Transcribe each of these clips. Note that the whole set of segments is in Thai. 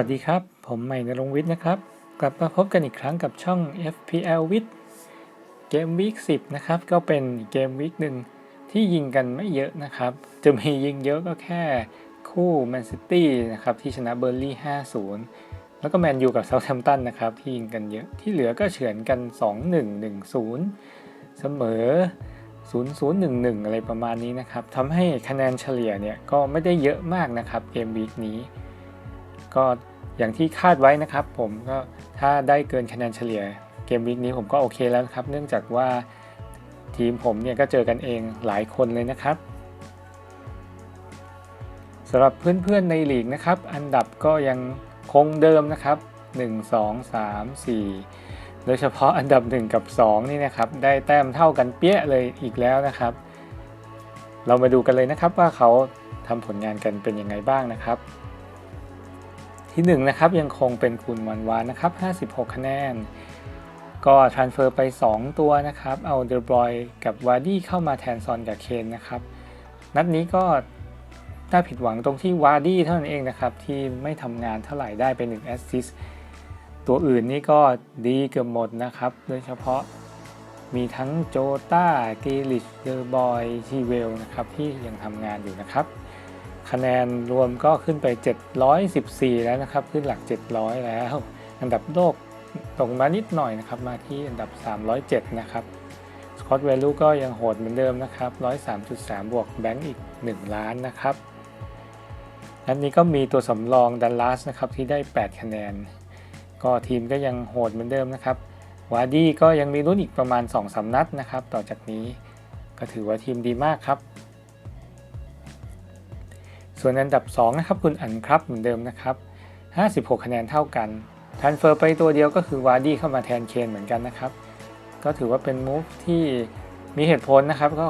วัสดีครับ ผมใหม่นรงวิทย์นะครับ กลับมาพบกันอีกครั้งกับช่อง FPL วิทย์เกมวีค10นะครับ ก็เป็นเกมวีคหนึ่งที่ยิงกันไม่เยอะนะครับ จะมียิงเยอะก็แค่คู่แมนซิตี้นะครับ ที่ชนะเบอร์ลี่5-0แล้วก็แมนยูกับเซาท์แฮมป์ตันนะครับ ที่ยิงกันเยอะที่เหลือก็เฉือนกัน 2-1 1-0 เสมอ 0-0-1-1 อะไรประมาณนี้นะครับทำให้คะแนนเฉลี่ยเนี่ยก็ไม่ได้เยอะมากนะครับเกมวีคนี้ ก็อย่างที่คาดไว้นะครับ ผมก็ถ้าได้เกินคะแนนเฉลี่ยเกมวีคนี้ผมก็โอเคแล้วครับ เนื่องจากว่าทีมผมเนี่ยก็เจอกันเองหลายคนเลยนะครับสำหรับเพื่อนๆในลีกนะครับ อันดับก็ยังคงเดิมนะครับ 1 2 3 4 โดยเฉพาะอันดับ 1 กับ 2 นี่นะครับ ได้แต้มเท่ากันเปี้ยเลยอีกแล้วนะครับ เรามาดูกันเลยนะครับว่าเขาทำผลงานกันเป็นยังไงบ้างนะครับ ที่1นนะครับยังคงเป็นคุณวันวานนะครับ 56 คะแนน ก็ transfer ไป 2 ตัวนะครับ เอาเดอร์บรอยกับวาร์ดี้เข้ามาแทนซอนกับเคนนะครับ นัดนี้ก็น่าผิดหวังตรงที่วาร์ดี้เท่านั้นเองนะครับ ที่ไม่ทำงานเท่าไหร่ได้ไป1แอสซิสตัวอื่นนี่ก็ดีเกือบหมดนะครับ โดยเฉพาะมีทั้งโจต้าเกลิชเดอร์บอยทีเวลนะครับที่ยังทำงานอยู่นะครับ คะแนนรวมก็ขึ้นไป 714 แล้วนะครับ ขึ้นหลัก 700 แล้ว อันดับโลกตกมานิดหน่อยนะครับ มาที่อันดับ 307 นะครับสกอตเวลูก็ยังโหดเหมือนเดิมนะครับ 103.3 บวกแบงก์อีก 1 ล้านนะครับนัดนี้ก็มีตัวสำรองดัลลัสนะครับที่ได้ 8 คะแนน ก็ทีมก็ยังโหดเหมือนเดิมนะครับ วาร์ดี้ก็ยังมีรุ่นอีกประมาณ 2-3 นัดนะครับ ต่อจากนี้ก็ถือว่าทีมดีมากครับ ส่วนอันดับ 2 นะครับ คุณอันครับเหมือนเดิมนะครับ 56 คะแนนเท่ากันทันเฟอร์ไปตัวเดียวก็คือวาร์ดี้เข้ามาแทนเคนเหมือนกันนะครับ ก็ถือว่าเป็นมูฟที่มีเหตุผลนะครับ ก็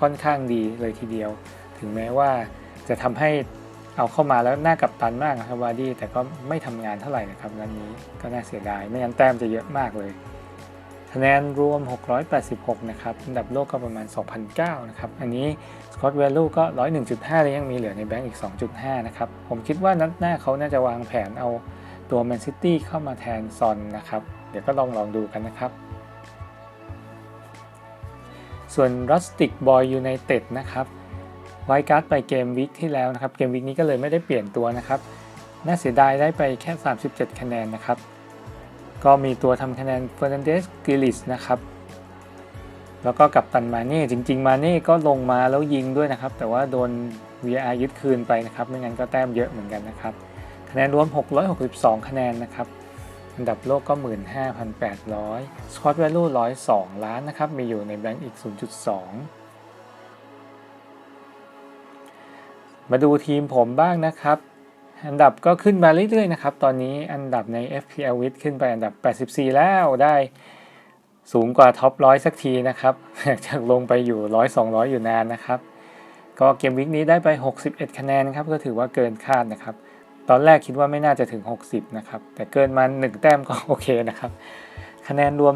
ค่อนข้างดีเลยทีเดียว ถึงแม้ว่าจะทำให้เอาเข้ามาแล้วน่ากับตันมากนะครับวาร์ดี้แต่ก็ไม่ทำงานเท่าไหร่นะครับนันนี้ก็น่าเสียดาย ไม่งั้นแต้มจะเยอะมากเลย คะแนนรวม 686 นะครับ อันดับโลกก็ประมาณ 2,009 นะครับ อันนี้ Scott Value ก็ 101.5เลยยังมีเหลือในแบงก์อีก 2.5 นะครับ ผมคิดว่านัดหน้าเขาน่าจะวางแผนเอาตัว Man City เข้ามาแทนซอนนะครับ เดี๋ยวก็ลองลองดูกันนะครับ ส่วน Rustic Boy United นะครับไวการ์ดไปเกมวิกที่แล้วนะครับ เกมวิกนี้ก็เลยไม่ได้เปลี่ยนตัวนะครับ น่าเสียดายได้ไปแค่ 37 คะแนนนะครับ ก็มีตัวทำคะแนนเฟอร์นันเดสกิลิสนะครับ แล้วก็กับตันมาเน่จริง ๆ มาเน่ก็ลงมาแล้วยิงด้วยนะครับ แต่ว่าโดน VR ยึดคืนไปนะครับ ไม่งั้นก็แต้มเยอะเหมือนกันนะครับ คะแนนรวม 662 คะแนนนะครับ อันดับโลกก็ 15,800 Scott Value 102 ล้านนะครับ มีอยู่ในแบงก์อีก 0.2มาดูทีมผมบ้างนะครับ อันดับก็ขึ้นมาเรื่อยๆนะครับ ตอนนี้อันดับใน FPL w i t ขึ้นไปอันดับ 84 แล้วได้สูงกว่าท็อปร้อยสักทีนะครับจากลงไปอยู่100 200อยู่นานนะครับ ก็เกมวิกนี้ได้ไป 61 คะแนนครับ ก็ถือว่าเกินคาดนะครับ ตอนแรกคิดว่าไม่น่าจะถึง 60 นะครับ แต่เกินมา 1 แต้มก็โอเคนะครับ คะแนนรวม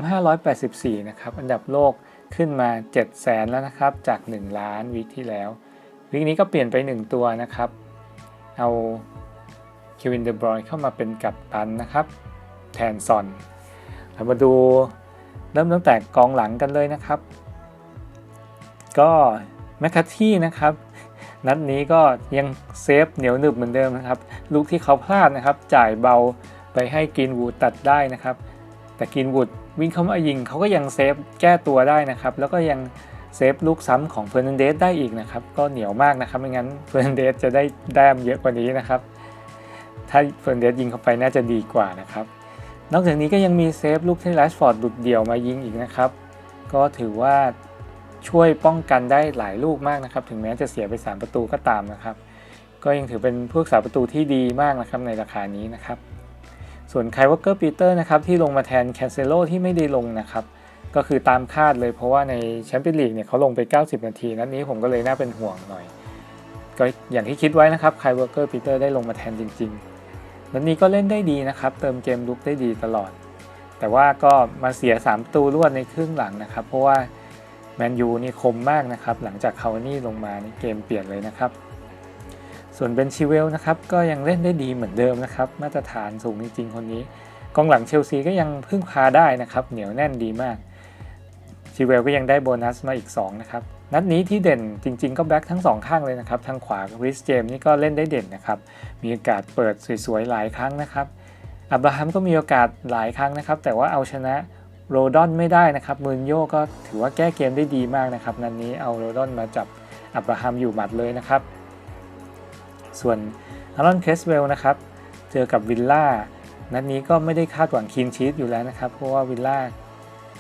584 นะครับ อันดับโลกขึ้นมา 7 แสนแล้วนะครับ จาก 1 ล้านวิกที่แล้ว วิกนี้ก็เปลี่ยนไป 1 ตัวนะครับ เอา วินเดบรอยเข้ามาเป็นกัปตันนะครับแทนซอนเรามาดูเริ่มตั้งแต่กองหลังกันเลยนะครับ ก็แมคคาที่นะครับ นัดนี้ก็ยังเซฟเหนียวหนึบเหมือนเดิมนะครับ ลูกที่เขาพลาดนะครับ จ่ายเบาไปให้กินวูดตัดได้นะครับ แต่กินวูดวิ่งเข้ามายิงเขาก็ยังเซฟแก้ตัวได้นะครับ แล้วก็ยังเซฟลูกซ้ำของเฟอร์นันเดสได้อีกนะครับ ก็เหนียวมากนะครับไม่งั้นเฟอร์นันเดสจะได้แต้มเยอะกว่านี้นะครับ ถ้าเฟอร์นเดสยิงเข้าไปน่าจะดีกว่านะครับ นอกจากนี้ก็ยังมีเซฟลูกที่แรชฟอร์ดหลุดเดี่ยวมายิงอีกนะครับ ก็ถือว่าช่วยป้องกันได้หลายลูกมากนะครับ ถึงแม้จะเสียไป 3 ประตูก็ตามนะครับ ก็ยังถือเป็นผู้รักษาประตูที่ดีมากนะครับในราคานี้นะครับ ส่วนไคลวอเกอร์ปีเตอร์นะครับที่ลงมาแทนแคนเซโลที่ไม่ได้ลงนะครับก็คือตามคาดเลยเพราะว่าในแชมเปี้ยนลีกเนี่ยเขาลงไป 90 นาที นัดนี้ผมก็เลยน่าเป็นห่วงหน่อย ก็อย่างที่คิดไว้นะครับไคลวอร์เกอร์ปีเตอร์ได้ลงมาแทนจริง ๆ นัดนี้ก็เล่นได้ดีนะครับ เติมเกมลุกได้ดีตลอด แต่ว่าก็มาเสีย 3 ตูรวดในครึ่งหลังนะครับ เพราะว่าแมนยูนี่คมมากนะครับ หลังจากคาวานี่ลงมานี่เกมเปลี่ยนเลยนะครับ ส่วนเบนชิเวลนะครับก็ยังเล่นได้ดีเหมือนเดิมนะครับ มาตรฐานสูงจริงๆคนนี้ กองหลังเชลซีก็ยังพึ่งพาได้นะครับ เหนียวแน่นดีมากชิเวลก็ยังได้โบนัสมาอีก2นะครับ นัดนี้ที่เด่นจริงๆ ก็แบ็คทั้ง2ข้างเลยนะครับ ทางขวาริสเจมนี่ก็เล่นได้เด่นนะครับ มีโอกาสเปิดสวยๆ หลายครั้งนะครับอับราฮัมก็มีโอกาสหลายครั้งนะครับ แต่ว่าเอาชนะโรดอนไม่ได้นะครับมูนโยก็ถือว่าแก้เกมได้ดีมากนะครับ นัดนนี้เอาโรดอนมาจับอับราฮัมอยู่หมัดเลยนะครับ ส่วนอารอนเคสเวลนะครับ เจอกับวิลล่านัดนี้ก็ไม่ได้คาดหวังคีนชีสอยู่แล้วนะครับ เพราะว่าวิลล่า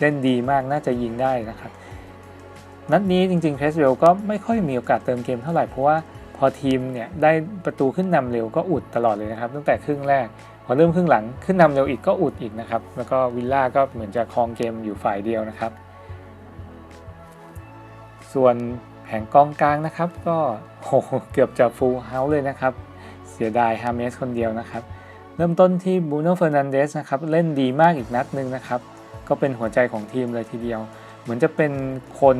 เล่นดีมากน่าจะยิงได้นะครับ นัดนี้จริงๆเคสเวลก็ไม่ค่อยมีโอกาสเติมเกมเท่าไหร่เพราะว่าพอทีมเนี่ยได้ประตูขึ้นนำเร็วก็อุดตลอดเลยนะครับตั้งแต่ครึ่งแรก พอเริ่มครึ่งหลังขึ้นนำเร็วอีกก็อุดอีกนะครับแล้วก็วิลล่าก็เหมือนจะครองเกมอยู่ฝ่ายเดียวนะครับ ส่วนแผงกองกลางนะครับ ก็โหเกือบจะฟูลเฮาส์เลยนะครับ เสียดายฮาเมสคนเดียวนะครับ เริ่มต้นที่บูโน่เฟอร์นันเดสนะครับเล่นดีมากอีกนัดหนึ่งนะครับ ก็เป็นหัวใจของทีมเลยทีเดียว เหมือนจะเป็นคน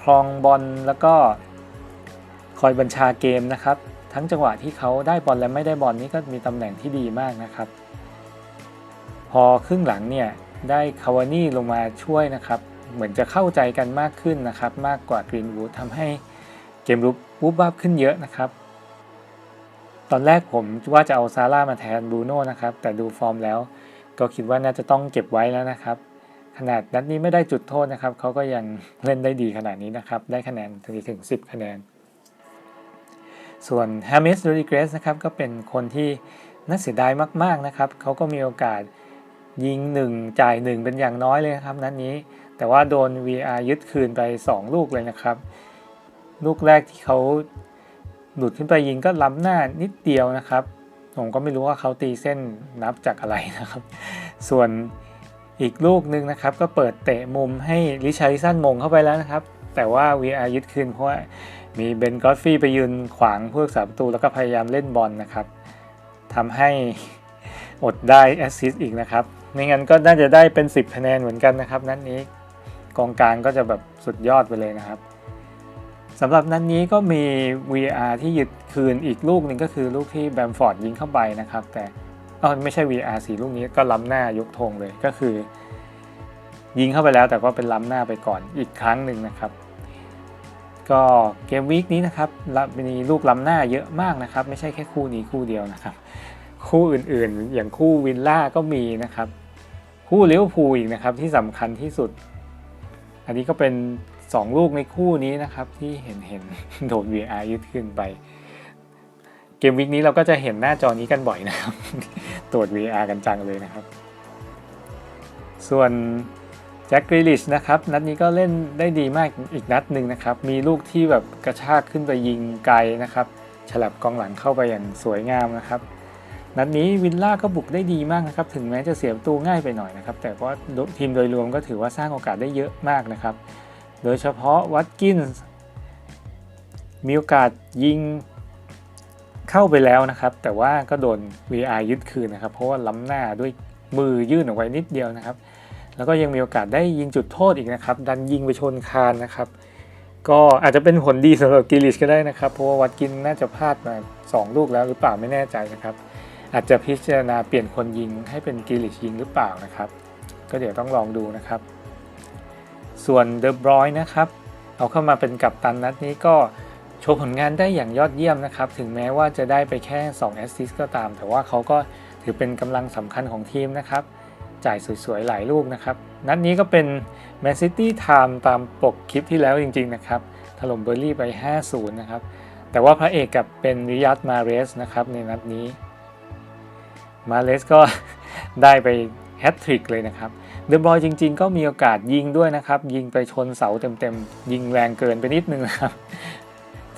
ครองบอลแล้วก็คอยบัญชาเกมนะครับ ทั้งจังหวะที่เขาได้บอลและไม่ได้บอลนี่ก็มีตำแหน่งที่ดีมากนะครับ พอครึ่งหลังเนี่ยได้คาวานี่ลงมาช่วยนะครับ เหมือนจะเข้าใจกันมากขึ้นนะครับ มากกว่ากรีนวูดทำให้เกมรุกวูบวับขึ้นเยอะนะครับ ตอนแรกผมว่าจะเอาซาร่ามาแทนบรูโน่นะครับ แต่ดูฟอร์มแล้วก็คิดว่าน่าจะต้องเก็บไว้แล้วนะครับ ขนาดนัดนี้ไม่ได้จุดโทษนะครับเขาก็ยังเล่นได้ดีขนาดนี้นะครับ ได้คะแนนถึงถึง 10 คะแนน ส่วนฮามิสโรดิเกรสนะครับก็เป็นคนที่น่าเสียดายมากๆนะครับเขาก็มีโอกาสยิง 1 จ่าย 1 เป็นอย่างน้อยเลยนะครับ นัดนี้แต่ว่าโดน VR ยึดคืนไป 2 ลูกเลยนะครับ ลูกแรกที่เขาหลุดขึ้นไปยิงก็ล้ำหน้านิดเดียวนะครับ ผมก็ไม่รู้ว่าเขาตีเส้นนับจากอะไรนะครับ ส่วน อีกลูกหนึ่งนะครับ ก็เปิดเตะมุมให้ลิชาริสันมงเข้าไปแล้วนะครับ แต่ว่า VR ยึดคืนเพราะว่ามีเบนกอตฟี่ไปยืนขวางผู้รักษาประตูแล้วก็พยายามเล่นบอลนะครับทำให้อดได้แอสซิสต์อีกนะครับไม่งั้นก็น่าจะได้เป็น 10คะแนนเหมือนกันนะครับ นัดนนี้กองกลางก็จะแบบสุดยอดไปเลยนะครับสำหรับนัดนนี้ก็มี VR ที่ยึดคืนอีกลูกหนึ่งก็คือลูกที่แบมฟอร์ดยิงเข้าไปนะครับ แต่ ออไม่ใช่ VR สีลูกนี้ก็ล้ำหน้ายกธงเลยก็คือ ยิงเข้าไปแล้วแต่ก็เป็นล้ำหน้าไปก่อนอีกครั้งหนึ่งนะครับ ก็เกมวีคนี้นะครับมีลูกล้ำหน้าเยอะมากนะครับ ไม่ใช่แค่คู่นี้คู่เดียวนะครับ คู่อื่นๆ อย่างคู่วินล่าก็มีนะครับ คู่เลิเวพูอีกนะครับที่สำคัญที่สุด อันนี้ก็เป็น 2 ลูกในคู่นี้นะครับที่เห็นเห็นโดน VR ยึดขึ้นไป กมวิกนี้เราก็จะเห็นหน้าจอนี้กันบ่อยนะครับ ตรวจ VR กันจังเลยนะครับ ส่วนแจ็คกริลิชนะครับ นัดนี้ก็เล่นได้ดีมากอีกนัดหนึ่งนะครับ มีลูกที่แบบกระชากขึ้นไปยิงไกลนะครับฉลับกองหลังเข้าไปอย่างสวยงามนะครับ นัดนี้วินล่าก็บุกได้ดีมากนะครับ ถึงแม้จะเสียประตูง่ายไปหน่อยนะครับ แต่ว่าทีมโดยรวมก็ถือว่าสร้างโอกาสได้เยอะมากนะครับ โดยเฉพาะวัตกินส์มีโอกาสยิง เข้าไปแล้วนะครับ แต่ว่าก็โดน VR ยึดคืนนะครับ เพราะว่าล้ำหน้าด้วยมือยื่นออกไว้นิดเดียวนะครับ แล้วก็ยังมีโอกาสได้ยิงจุดโทษอีกนะครับ ดันยิงไปชนคานนะครับ ก็อาจจะเป็นผลดีสำหรับกิลิชก็ได้นะครับ เพราะว่าวัตกินน่าจะพลาดมา 2 ลูกแล้วหรือเปล่าไม่แน่ใจนะครับ อาจจะพิจารณาเปลี่ยนคนยิงให้เป็นกิลิชยิงหรือเปล่านะครับ ก็เดี๋ยวต้องลองดูนะครับ ส่วนเดอะบรอยนะครับเอาเข้ามาเป็นกัปตันนัดนี้ก็ โชว์ผลงานได้อย่างยอดเยี่ยมนะครับ ถึงแม้ว่าจะได้ไปแค่ 2 แอสซิสต์ก็ตาม แต่ว่าเขาก็ถือเป็นกำลังสำคัญของทีมนะครับ จ่ายสวยๆ หลายลูกนะครับ นัดนี้ก็เป็นแมนซิตี้ไทม์ตามปกคลิปที่แล้วจริงๆนะครับ ถล่มเบอร์ลี่ไป 5-0 นะครับ แต่ว่าพระเอกกับเป็นริยัตมาเรสนะครับในนัดนี้ มาเลสก็ได้ไปแฮตทริกเลยนะครับเดอะบอยจริงๆ ก็มีโอกาสยิงด้วยนะครับ ยิงไปชนเสาเต็มๆ ยิงแรงเกินไปนิดนึงนะครับ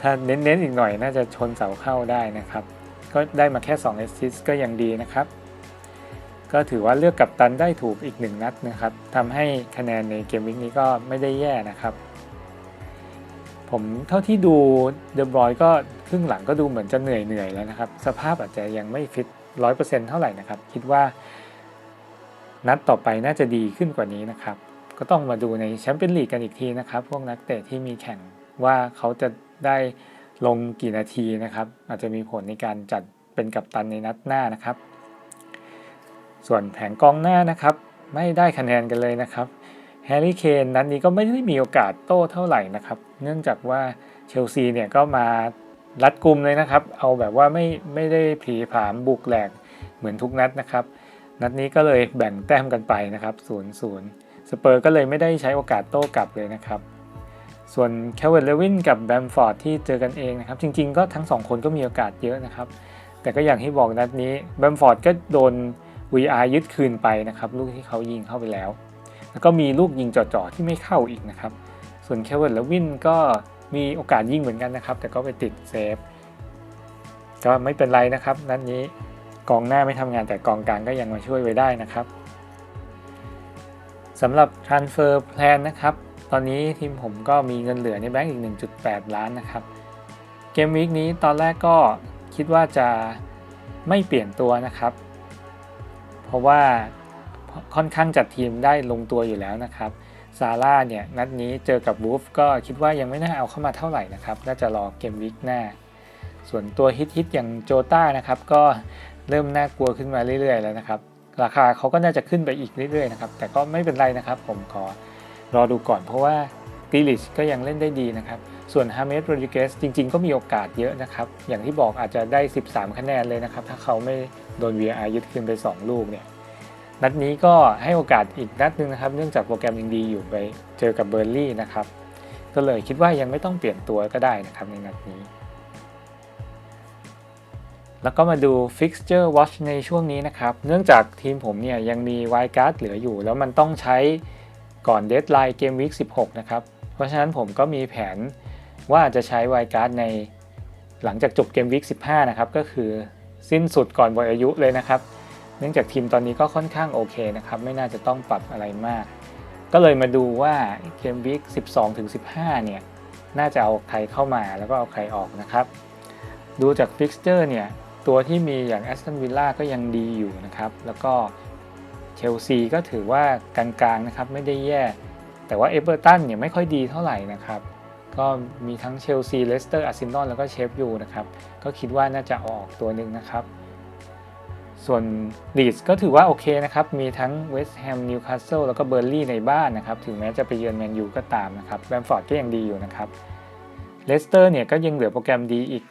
ถ้าเน้นๆอีกหน่อยน่าจะชนเสาเข้าได้นะครับ ก็ได้มาแค่2 a s s i s t ก็ยังดีนะครับ ก็ถือว่าเลือกกับตันได้ถูกอีก 1 นัดนะครับทำให้คะแนนในเกมวิกนี้ก็ไม่ได้แย่นะครับ ผมเท่าที่ดูเดอะบอยก็ครึ่งหลังก็ดูเหมือนจะเหนื่อยเหนื่อยๆแล้วนะครับ สภาพอาจจะยังไม่ฟิตร้อยเปอร์เซ็นต์เท่าไหร่นะครับ คิดว่า นัดต่อไปน่าจะดีขึ้นกว่านี้นะครับ ก็ต้องมาดูในแชมเปี้ยนลีกกันอีกทีนะครับ พวกนักเตะที่มีแข่งว่าเขาจะ ได้ลงกี่นาทีนะครับ อาจจะมีผลในการจัดเป็นกัปตันในนัดหน้านะครับ ส่วนแผงกองหน้านะครับ ไม่ได้คะแนนกันเลยนะครับแฮร์รี่เคนนัดนี้ก็ไม่ได้มีโอกาสโต้เท่าไหร่นะครับ เนื่องจากว่าเชลซีเนี่ยก็มารัดกลุ่มเลยนะครับ เอาแบบว่าไม่ไม่ได้ผีผามบุกแหลกเหมือนทุกนัดนะครับ นัดนี้ก็เลยแบ่งแต้มกันไปนะครับ0ูนย์ศูนย์สเปอร์ก็เลยไม่ได้ใช้โอกาสโต้กลับเลยนะครับ ส่วนแคลเวนเลวินกับแบมฟอร์ดที่เจอกันเองนะครับ จริง ๆ ก็ทั้งสองคนก็มีโอกาสเยอะนะครับ แต่ก็อย่างที่บอกนัดนี้แบมฟอร์ดก็โดน VR ยึดคืนไปนะครับ ลูกที่เขายิงเข้าไปแล้ว แล้วก็มีลูกยิงจ่อๆที่ไม่เข้าอีกนะครับ ส่วนแคลเวนเลวินก็มีโอกาสยิงเหมือนกันนะครับ แต่ก็ไปติดเซฟก็ไม่เป็นไรนะครับนัดนี้กองหน้าไม่ทำงานแต่กองกลางก็ยังมาช่วยไว้ได้นะครับสำหรับ transfer plan นะครับ ตอนนี้ทีมผมก็มีเงินเหลือในแบงก์อีก 1.8 ล้านนะครับ เกมวีคนี้ตอนแรกก็คิดว่าจะไม่เปลี่ยนตัวนะครับ เพราะว่าค่อนข้างจัดทีมได้ลงตัวอยู่แล้วนะครับ ซาร่าเนี่ยนัดนี้เจอกับวูฟก็คิดว่ายังไม่น่าเอาเข้ามาเท่าไหร่นะครับ น่าจะรอเกมวีคหน้า ส่วนตัวฮิตๆอย่างโจต้านะครับก็เริ่มน่ากลัวขึ้นมาเรื่อยๆแล้วนะครับ ราคาเขาก็น่าจะขึ้นไปอีกเรื่อยๆนะครับ แต่ก็ไม่เป็นไรนะครับ ผมขอ รอดูก่อนเพราะว่ากิลิชก็ยังเล่นได้ดีนะครับ ส่วนฮาเมสโรดิเกสจริง ๆ ก็มีโอกาสเยอะนะครับ อย่างที่บอกอาจจะได้ 13 คะแนนเลยนะครับ ถ้าเขาไม่โดน VR ยึดคืนไป 2 ลูกเนี่ย นัดนี้ก็ให้โอกาสอีกนัดหนึงนะครับ เนื่องจากโปรแกรมยังดีอยู่ไปเจอกับเบอร์ลี่นะครับ ก็เลยคิดว่ายังไม่ต้องเปลี่ยนตัวก็ได้นะครับในนัดนี้ แล้วก็มาดู Fixture Watch ในช่วงนี้นะครับ เนื่องจากทีมผมเนี่ยยังมีไวการ์ดเหลืออยู่ แล้วมันต้องใช้ ก่อนเดทไลน์เกมวีค16 นะครับ เพราะฉะนั้นผมก็มีแผนว่าจะใช้ไวการ์ดในหลังจากจบเกมวีค15 นะครับ ก็คือสิ้นสุดก่อนหมดอายุเลยนะครับ เนื่องจากทีมตอนนี้ก็ค่อนข้างโอเคนะครับ ไม่น่าจะต้องปรับอะไรมาก ก็เลยมาดูว่าเกมวีค12 ถึง 15 เนี่ย น่าจะเอาใครเข้ามาแล้วก็เอาใครออกนะครับ ดูจากฟิกเจอร์เนี่ย ตัวที่มีอย่างแอสตันวิลล่าก็ยังดีอยู่นะครับ แล้วก็ เชลซีก็ถือว่ากลางๆนะครับไม่ได้แย่ แต่ว่าเอเวอร์ตันเนี่ยไม่ค่อยดีเท่าไหร่นะครับ ก็มีทั้งเชลซีเลสเตอร์อาร์เซนอลแล้วก็เชฟยูนะครับก็คิดว่าน่าจะอออกตัวหนึ่งนะครับ ส่วนลีดส์ก็ถือว่าโอเคนะครับ มีทั้งเวสต์แฮมนิวคาสเซิลแล้วก็เบอร์ลี่ในบ้านนะครับ ถึงแม้จะไปเยือนแมนยูก็ตามนะครับแบมฟอร์ดก็ยังดีอยู่นะครับเลสเตอร์เนี่ยก็ยังเหลือโปรแกรมดีอีก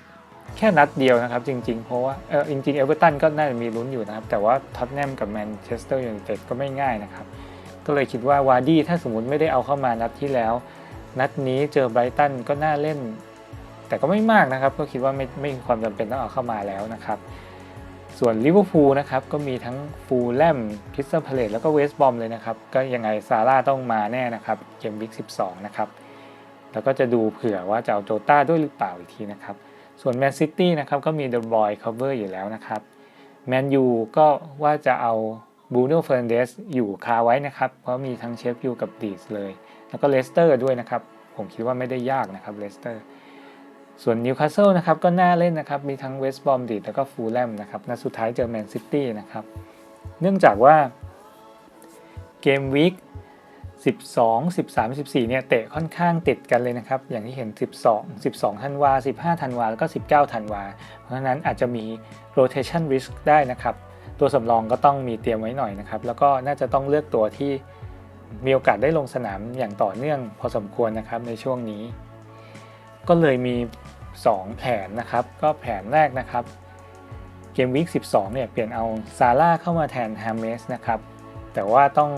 แค่นัดเดียวนะครับจริง ๆ เพราะว่าเออจริงๆเอเวอร์ตันก็น่าจะมีลุ้นอยู่นะครับ แต่ว่าท็อตแนมกับแมนเชสเตอร์ยูไนเต็ดก็ไม่ง่ายนะครับ ก็เลยคิดว่าวาร์ดี้ถ้าสมมติไม่ได้เอาเข้ามานัดที่แล้ว นัดนี้เจอไบรตันก็น่าเล่น แต่ก็ไม่มากนะครับ ก็คิดว่าไม่ไม่มีความจำเป็นต้องเอาเข้ามาแล้วนะครับ ส่วนลิเวอร์พูลนะครับก็มีทั้งฟูลแลมคริสตัลพาเลตแล้วก็เวสต์บอมเลยนะครับ ก็ยังไงซาร่าต้องมาแน่นะครับเกมวิก12 นะครับ แล้วก็จะดูเผื่อว่าจะเอาโจต้าด้วยหรือเปล่าอีกทีนะครับ ส่วนแมนซิตี้นะครับก็มีเดอะบอยคัฟเวอร์อยู่แล้วนะครับแมนยูก็ว่าจะเอาบูโน่เฟรนเดสอยู่คาไว้นะครับ เพราะมีทั้งเชฟยูกับดีสเลย แล้วก็เลสเตอร์ด้วยนะครับ ผมคิดว่าไม่ได้ยากนะครับเลสเตอร์ส่วนนิวคาสเซิลนะครับก็น่าเล่นนะครับ มีทั้งเวสต์บอมดีแล้วก็ฟูลแลมนะครับนัดสุดท้ายเจอแมนซิตี้นะครับ เนื่องจากว่าเกมวีค 12 13 14เนี่ยเตะค่อนข้างติดกันเลยนะครับ อย่างที่เห็น 12 12ธันวา15ธันวาแล้วก็ 19ธันวา เพราะฉะนั้นอาจจะมี rotation risk ได้นะครับ ตัวสำรองก็ต้องมีเตรียมไว้หน่อยนะครับ แล้วก็น่าจะต้องเลือกตัวที่มีโอกาสได้ลงสนามอย่างต่อเนื่องพอสมควรนะครับในช่วงนี้ ก็เลยมี 2 แผนนะครับ ก็แผนแรกนะครับ เกมวีค12เนี่ยเปลี่ยนเอาซาร่าเข้ามาแทนฮาเมสนะครับแต่ว่าต้อง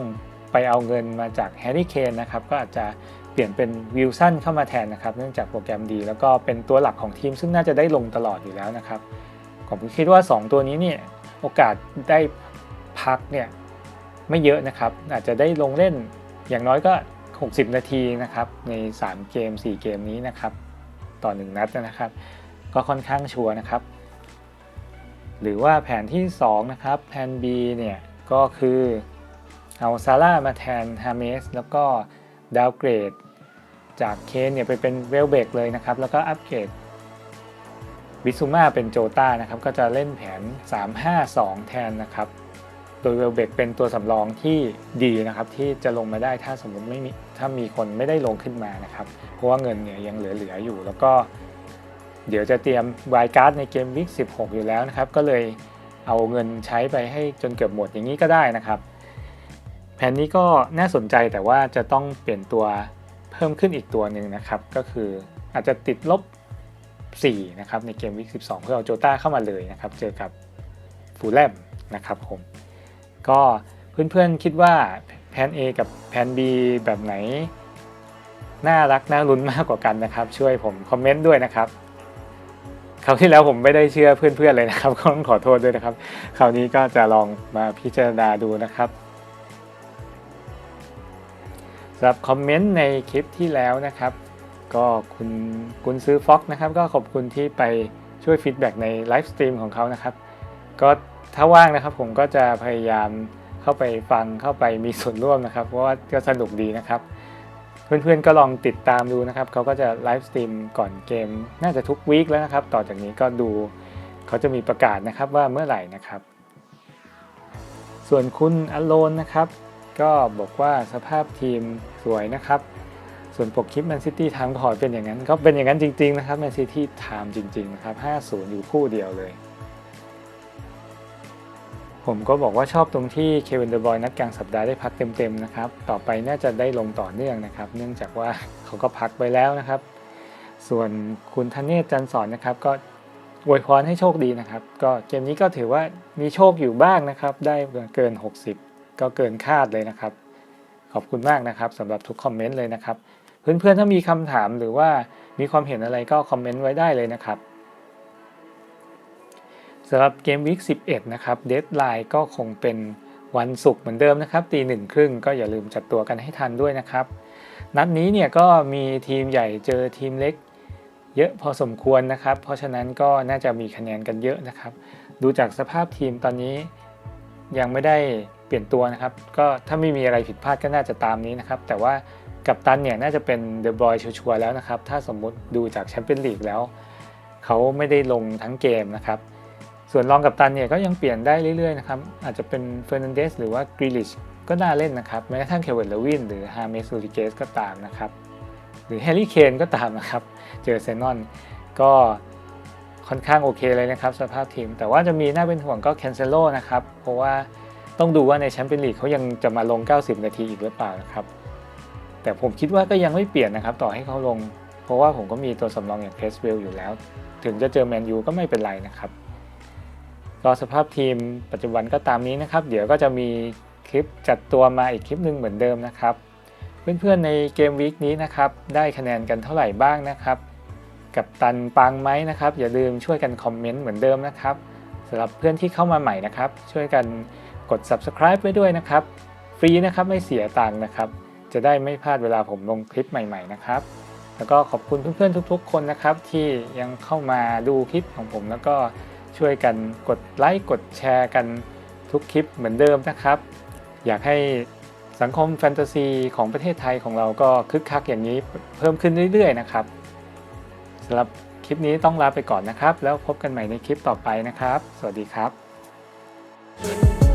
ไปเอาเงินมาจากแฮร์รี่เคนนะครับก็อาจจะเปลี่ยนเป็นวิลสันเข้ามาแทนนะครับเนื่องจากโปรแกรมดี แล้วก็เป็นตัวหลักของทีม ซึ่งน่าจะได้ลงตลอดอยู่แล้วนะครับผมคิดว่า 2 ตัวนี้เนี่ยโอกาสได้พักเนี่ยไม่เยอะนะครับ อาจจะได้ลงเล่นอย่างน้อยก็ 60 นาทีนะครับใน 3 เกม 4 เกมนี้นะครับ ต่อ 1 นัดนะครับ ก็ค่อนข้างชัวร์นะครับ หรือว่าแผนที่ 2 นะครับ แผน B เนี่ยก็คือ เอาซาร่ามาแทนฮาเมสแล้วก็ดาวเกรด จากเคนเนี่ยไปเป็นเวลเบกเลยนะครับ แล้วก็อัปเกรดวิซูมาเป็นโจต้านะครับ ก็จะเล่นแผน 3-5-2 แทนนะครับ โดยเวลเบกเป็นตัวสำรองที่ดีนะครับ ที่จะลงมาได้ถ้าสมมติไม่มีถ้ามีคนไม่ได้ลงขึ้นมานะครับ เพราะว่าเงินเนี่ยยังเหลือๆอยู่ แล้วก็เดี๋ยวจะเตรียมวายการ์ดในเกมวิก16 อยู่แล้วนะครับ ก็เลยเอาเงินใช้ไปให้จนเกือบหมดอย่างนี้ก็ได้นะครับ แผนนี้ก็น่าสนใจแต่ว่าจะต้องเปลี่ยนตัวเพิ่มขึ้นอีกตัวหนึ่งนะครับ ก็คืออาจจะติดลบ 4 นะครับ ในเกมวิก12 เพื่อเอาโจต้าเข้ามาเลยนะครับ เจอกับฟูลแลมนะครับผม ก็เพื่อนๆคิดว่าแผน A กับแผน B แบบไหน น่ารัก น่าลุ้นมากกว่ากันนะครับ ช่วยผมคอมเมนต์ด้วยนะครับคราวที่แล้วผมไม่ได้เชื่อเพื่อนๆเลยนะครับก็ต้องขอโทษด้วยนะครับ คราวนี้ก็จะลองมาพิจารณาดูนะครับ สำหรับคอมเมนต์ในคลิปที่แล้วนะครับ ก็คุณคุณซื้อฟ็อกนะครับ ก็ขอบคุณที่ไปช่วยฟีดแบ็กในไลฟ์สตรีมของเขานะครับ ก็ถ้าว่างนะครับผมก็จะพยายามเข้าไปฟังเข้าไปมีส่วนร่วมนะครับ เพราะว่าก็สนุกดีนะครับ เพื่อนๆก็ลองติดตามดูนะครับ เขาก็จะไลฟ์สตรีมก่อนเกม น่าจะทุกวีคแล้วนะครับ ต่อจากนี้ก็ดูเขาจะมีประกาศนะครับว่าเมื่อไหร่นะครับ ส่วนคุณอโลนนะครับ ก็บอกว่าสภาพทีมสวยนะครับ ส่วนปกคลิปแมนซิตี้ไทม์ก็ขอเป็นอย่างนั้น ก็เป็นอย่างนั้นจริง ๆ นะครับแมนซิตี้ไทม์จริง ๆ นะครับ 5-0 อยู่คู่เดียวเลย ผมก็บอกว่าชอบตรงที่เควินเดอร์บอยนัดกลางสัปดาห์ได้พักเต็ม ๆ นะครับ ต่อไปน่าจะได้ลงต่อเนื่องนะครับ เนื่องจากว่าเขาก็พักไปแล้วนะครับ ส่วนคุณธเนศจันทร์สอนนะครับก็อวยพรให้โชคดีนะครับ ก็เกมนี้ก็ถือว่ามีโชคอยู่บ้างนะครับ ได้เกิน 60 ก็เกินคาดเลยนะครับ ขอบคุณมากนะครับสำหรับทุกคอมเมนต์เลยนะครับ เพื่อนๆถ้ามีคำถามหรือว่ามีความเห็นอะไรก็คอมเมนต์ไว้ได้เลยนะครับสำหรับเกมวิก11 นะครับเด d ไลน์ก็คงเป็นวันศุกร์เหมือนเดิมนะครับตีหนึ่งครึ่งก็อย่าลืมจัดตัวกันให้ทันด้วยนะครับ นัดนี้เนี่ยก็มีทีมใหญ่เจอทีมเล็ก เยอะพอสมควรนะครับ เพราะฉะนั้นก็น่าจะมีคะแนนกันเยอะนะครับ ดูจากสภาพทีมตอนนี้ยังไม่ได้ เปลี่ยนตัวนะครับ ก็ถ้าไม่มีอะไรผิดพลาดก็น่าจะตามนี้นะครับ แต่ว่ากับตันเนี่ยน่าจะเป็นเดอะบอยชัวร์ๆแล้วนะครับ ถ้าสมมุติดูจากแชมเปี้ยนลีกแล้ว เขาไม่ได้ลงทั้งเกมนะครับ ส่วนรองกับตันเนี่ยก็ยังเปลี่ยนได้เรื่อยๆนะครับ อาจจะเป็นเฟอร์นันเดสหรือว่ากริลิชก็น่าเล่นนะครับ แม้กระทั่งเควินเลวินหรือฮาเมสูริเกสก็ตามนะครับ หรือแฮร์รี่เคนก็ตามนะครับ เจอเซนอนก็ค่อนข้างโอเคเลยนะครับสภาพทีม แต่ว่าจะมีน่าเป็นห่วงก็แคนเซโลนะครับ เพราะว่า ต้องดูว่าในแชมเปี้ยนลีกเขายังจะมาลง 90 นาทีอีกหรือเปล่านะครับ แต่ผมคิดว่าก็ยังไม่เปลี่ยนนะครับ ต่อให้เขาลง เพราะว่าผมก็มีตัวสำรองอย่างเพสเวลอยู่แล้ว ถึงจะเจอแมนยูก็ไม่เป็นไรนะครับก็สภาพทีมปัจจุบันก็ตามนี้นะครับ เดี๋ยวก็จะมีคลิปจัดตัวมาอีกคลิปหนึ่งเหมือนเดิมนะครับ เพื่อนๆในเกมวีคนี้นะครับได้คะแนนกันเท่าไหร่บ้างนะครับ กับตันปังไหมนะครับ อย่าลืมช่วยกันคอมเมนต์เหมือนเดิมนะครับสำหรับเพื่อนที่เข้ามาใหม่นะครับ ช่วยกัน กด subscribe ไว้ด้วยนะครับ ฟรีนะครับไม่เสียตังค์นะครับ จะได้ไม่พลาดเวลาผมลงคลิปใหม่ ๆ นะครับ แล้วก็ขอบคุณเพื่อนๆทุก ๆ คนนะครับ ที่ยังเข้ามาดูคลิปของผมแล้วก็ช่วยกันกดไลค์กดแชร์กันทุกคลิปเหมือนเดิมนะครับ อยากให้สังคมแฟนตาซีของประเทศไทยของเราก็คึกคักอย่างนี้เพิ่มขึ้นเรื่อยๆนะครับสำหรับคลิปนี้ต้องลาไปก่อนนะครับ แล้วพบกันใหม่ในคลิปต่อไปนะครับ สวัสดีครับ Thank